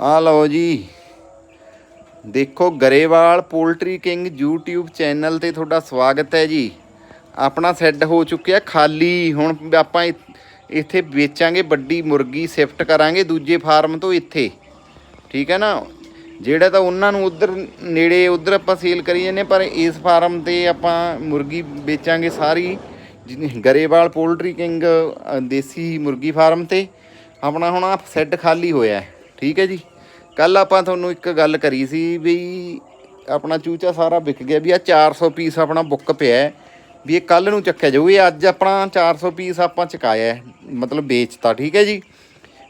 ਆ ਲਓ ਜੀ। ਦੇਖੋ Grewal poultry king YouTube channel ਤੇ ਤੁਹਾਡਾ ਸਵਾਗਤ ਹੈ ਜੀ। ਆਪਣਾ ਸੈੱਡ ਹੋ ਚੁੱਕਿਆ ਖਾਲੀ। ਹੁਣ ਆਪਾਂ ਇ- ਇੱਥੇ ਵੇਚਾਂਗੇ ਵੱਡੀ ਮੁਰਗੀ ਸ਼ਿਫਟ ਕਰਾਂਗੇ ਦੂਜੇ ਫਾਰਮ ਤੋਂ ਇੱਥੇ। ਠੀਕ ਹੈ ਨਾ? ਜਿਹੜਾ ਤਾਂ ਉਹਨਾਂ ਨੂੰ ਉਧਰ ਨੇੜੇ ਉਧਰ ਆਪਾਂ ਸੇਲ ਕਰੀ ਜਾਂਦੇ ਪਰ ਇਸ ਫਾਰਮ ਤੇ ਆਪਾਂ ਮੁਰਗੀ ਵੇਚਾਂਗੇ ਸਾਰੀ। ਜਿਹਨੇ- ਗਰੇਵਾਲ ਪੋਲਟਰੀ ਕਿੰਗ ਦੇਸੀ ਮੁਰਗੀ ਫਾਰਮ ਤੇ। ਆਪਣਾ ਹੁਣ ਆ ਸੈੱਡ ਖਾਲੀ ਹੋਇਆ ਹੈ, ਠੀਕ ਹੈ ਜੀ। ਕੱਲ ਆਪਾਂ ਤੁਹਾਨੂੰ ਇੱਕ ਗੱਲ ਕਰੀ ਸੀ ਵੀ ਆਪਣਾ ਚੂਚਾ ਸਾਰਾ ਵਿਕ ਗਿਆ ਵੀ ਆ 400 ਪੀਸ ਆਪਣਾ ਬੁੱਕ ਪਿਆ ਵੀ ਇਹ ਕੱਲ ਨੂੰ ਚੱਕਿਆ ਜਾਊ। ਇਹ ਅੱਜ ਆਪਣਾ 400 ਪੀਸ ਆਪਾਂ ਚਕਾਇਆ ਮਤਲਬ ਵੇਚਤਾ, ਠੀਕ ਹੈ ਜੀ।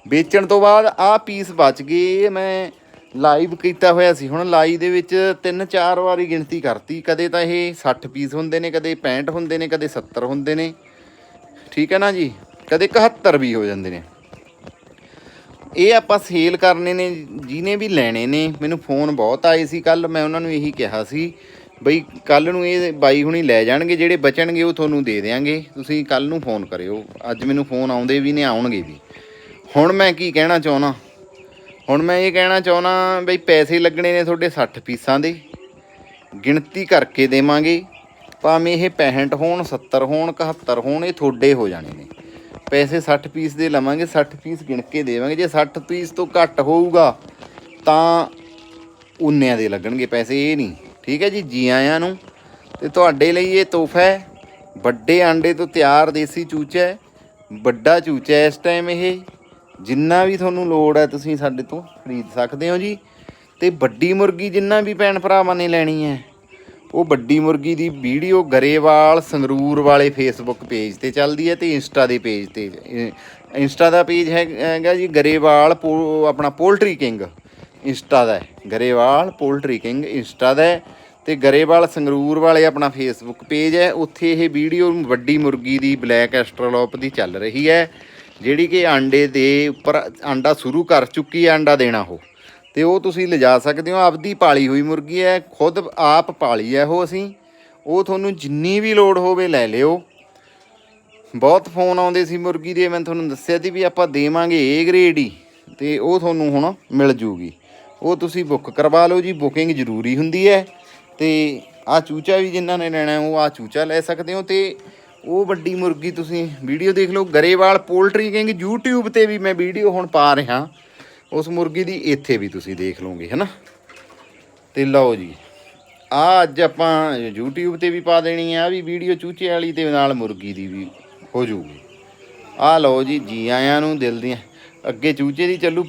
ਵੇਚਣ ਤੋਂ ਬਾਅਦ ਆ ਪੀਸ ਬਚ ਗਏ ਮੈਂ ਲਾਈਵ ਕੀਤਾ ਹੋਇਆ ਸੀ। ਹੁਣ ਲਾਈਵ ਦੇ ਵਿੱਚ ਤਿੰਨ ਚਾਰ ਵਾਰੀ ਗਿਣਤੀ ਕਰਤੀ। ਕਦੇ ਤਾਂ ਇਹ 60 ਪੀਸ ਹੁੰਦੇ ਨੇ, ਕਦੇ 65 ਹੁੰਦੇ ਨੇ, ਕਦੇ 70 ਹੁੰਦੇ ਨੇ। ਠੀਕ ਹੈ ਨਾ ਜੀ? ਕਦੇ 71 ਵੀ ਹੋ ਜਾਂਦੇ ਨੇ। ਇਹ ਆਪਾਂ ਸੇਲ ਕਰਨੇ ਨੇ, ਜਿਹਨੇ ਵੀ ਲੈਣੇ ਨੇ। ਮੈਨੂੰ ਫੋਨ ਬਹੁਤ ਆਏ ਸੀ ਕੱਲ ਮੈਂ ਉਹਨਾਂ ਨੂੰ ਇਹੀ ਕਿਹਾ ਸੀ, ਬਈ ਕੱਲ ਨੂੰ ਇਹ ਬਾਈ ਹੁਣੀ ਲੈ ਜਾਣਗੇ, ਜਿਹੜੇ ਬਚਣਗੇ ਉਹ ਤੁਹਾਨੂੰ ਦੇ ਦੇਾਂਗੇ ਤੁਸੀਂ ਕੱਲ ਨੂੰ ਫੋਨ ਕਰਿਓ, ਅੱਜ ਮੈਨੂੰ ਫੋਨ ਆਉਂਦੇ ਵੀ ਨੇ, ਆਉਣਗੇ ਵੀ। ਹੁਣ ਮੈਂ ਕੀ ਕਹਿਣਾ ਚਾਹੁੰਦਾ? ਹੁਣ ਮੈਂ ਇਹ ਕਹਿਣਾ ਚਾਹੁੰਦਾ ਬਈ ਪੈਸੇ ਲੱਗਣੇ ਨੇ ਤੁਹਾਡੇ 60 ਪੀਸਾਂ ਦੇ। ਗਿਣਤੀ ਕਰਕੇ ਦੇਵਾਂਗੇ, ਭਾਵੇਂ ਇਹ 65 ਹੋਣ 70 ਹੋਣ 71 ਹੋਣ, ਇਹ ਤੁਹਾਡੇ ਹੋ ਜਾਣੇ ਨੇ। ਪੈਸੇ 60 ਪੀਸ ਦੇ ਲਵਾਂਗੇ 60 ਪੀਸ ਗਿਣ ਕੇ ਦੇਵਾਂਗੇ। ਜੇ 60 ਪੀਸ ਤੋਂ ਘੱਟ ਹੋਊਗਾ, ਤਾਂ ਉਨਿਆਂ ਦੇ ਲੱਗਣਗੇ ਪੈਸੇ, ਇਹ ਨਹੀਂ। ਠੀਕ ਹੈ ਜੀ ਜੀ ਆਇਆਂ ਨੂੰ। ਤੇ ਤੁਹਾਡੇ ਲਈ ਇਹ ਤੋਹਫਾ ਹੈ। ਵੱਡੇ ਆਂਡੇ ਤੋਂ ਤਿਆਰ ਦੇਸੀ ਚੂਚਾ ਹੈ। ਵੱਡਾ ਚੂਚਾ ਹੈ ਇਸ ਟਾਈਮ ਇਹ। ਜਿੰਨਾ ਵੀ ਤੁਹਾਨੂੰ ਲੋੜ ਹੈ, ਤੁਸੀਂ ਸਾਡੇ ਤੋਂ ਖਰੀਦ ਸਕਦੇ ਹੋ ਜੀ। ਤੇ ਵੱਡੀ ਮੁਰਗੀ ਜਿੰਨਾ ਵੀ ਭੈਣ ਭਰਾਵਾਂ ਨੇ ਲੈਣੀ ਹੈ। ਉਹ ਵੱਡੀ ਮੁਰਗੀ ਦੀ ਵੀਡੀਓ ਗਰੇਵਾਲ ਸੰਗਰੂਰ ਵਾਲੇ ਫੇਸਬੁੱਕ ਪੇਜ ਤੇ ਚੱਲਦੀ ਹੈ ਤੇ ਇੰਸਟਾ ਦੇ ਪੇਜ ਤੇ ਇੰਸਟਾ ਦਾ ਪੇਜ ਹੈਗਾ ਜੀ ਗਰੇਵਾਲ ਪੋ- ਆਪਣਾ ਪੋਲਟਰੀ ਕਿੰਗ ਇੰਸਟਾ ਦਾ ਗਰੇਵਾਲ ਪੋਲਟਰੀ ਕਿੰਗ ਇੰਸਟਾ ਦਾ ਹੈ ਤੇ ਗਰੇਵਾਲ ਸੰਗਰੂਰ ਵਾਲੇ ਆਪਣਾ ਫੇਸਬੁੱਕ ਪੇਜ ਹੈ। ਉੱਥੇ ਇਹ ਵੀਡੀਓ ਵੱਡੀ ਮੁਰਗੀ ਦੀ ਬਲੈਕ ਐਸਟਰਲੋਪ ਦੀ ਚੱਲ ਰਹੀ ਹੈ, ਜਿਹੜੀ ਕਿ ਆਂਡੇ ਦੇ ਉੱਪਰ ਆਂਡਾ ਸ਼ੁਰੂ ਕਰ ਚੁੱਕੀ ਹੈ, ਆਂਡਾ ਦੇਣਾ ਉਹ। ਤੇ ਉਹ ਤੁਸੀਂ ਲਿਜਾ ਸਕਦੇ ਹੋ। ਆਪਦੀ ਪਾਲੀ ਹੋਈ ਮੁਰਗੀ ਹੈ, ਖੁਦ ਆਪ ਪਾਲੀ ਹੈ ਉਹ ਅਸੀਂ। ਉਹ ਤੁਹਾਨੂੰ ਜਿੰਨੀ ਵੀ ਲੋੜ ਹੋਵੇ ਲੈ ਲਿਓ। ਬਹੁਤ ਫੋਨ ਆਉਂਦੇ ਸੀ ਮੁਰਗੀ ਦੇ, ਮੈਂ ਤੁਹਾਨੂੰ ਦੱਸਿਆ ਸੀ ਵੀ ਆਪਾਂ ਦੇਵਾਂਗੇ ਏ ਗ੍ਰੇਡ ਹੀ ਤੇ ਉਹ ਤੁਹਾਨੂੰ ਹੁਣ ਮਿਲ ਜੂਗੀ। ਉਹ ਤੁਸੀਂ ਬੁੱਕ ਕਰਵਾ ਲਓ ਜੀ ਬੁਕਿੰਗ ਜ਼ਰੂਰੀ ਹੁੰਦੀ ਹੈ ਤੇ ਆ ਚੂਚਾ ਵੀ ਜਿਨ੍ਹਾਂ ਨੇ ਲੈਣਾ ਉਹ ਆ ਚੂਚਾ ਲੈ ਸਕਦੇ ਹੋ ਤੇ ਉਹ ਵੱਡੀ ਮੁਰਗੀ ਤੁਸੀਂ ਵੀਡੀਓ ਦੇਖ ਲਓ। ਗਰੇਵਾਲ ਪੋਲਟਰੀ ਕਿੰਗ YouTube ਤੇ ਵੀ ਮੈਂ ਵੀਡੀਓ ਹੁਣ ਪਾ ਰਿਹਾ। ਉਸ ਮੁਰਗੀ ਦੀ ਇੱਥੇ ਵੀ ਤੁਸੀਂ ਦੇਖ ਲਓਗੇ, ਹੈਨਾ? ਤੇ ਲਓ ਜੀ ਆ ਅੱਜ ਆਪਾਂ YouTube ਤੇ ਵੀ ਪਾ ਦੇਣੀ ਆ, ਆਹ ਵੀ ਵੀਡੀਓ ਚੂਚੇ ਵਾਲੀ ਤੇ ਨਾਲ ਮੁਰਗੀ ਦੀ ਵੀ ਹੋ ਜਾਊਗੀ ਆ ਲਓ ਜੀ ਜੀ ਆਇਆਂ ਨੂੰ ਦਿਲ ਦੀਆਂ, ਅੱਗੇ ਚੂਚੇ ਦੀ ਚੱਲੂ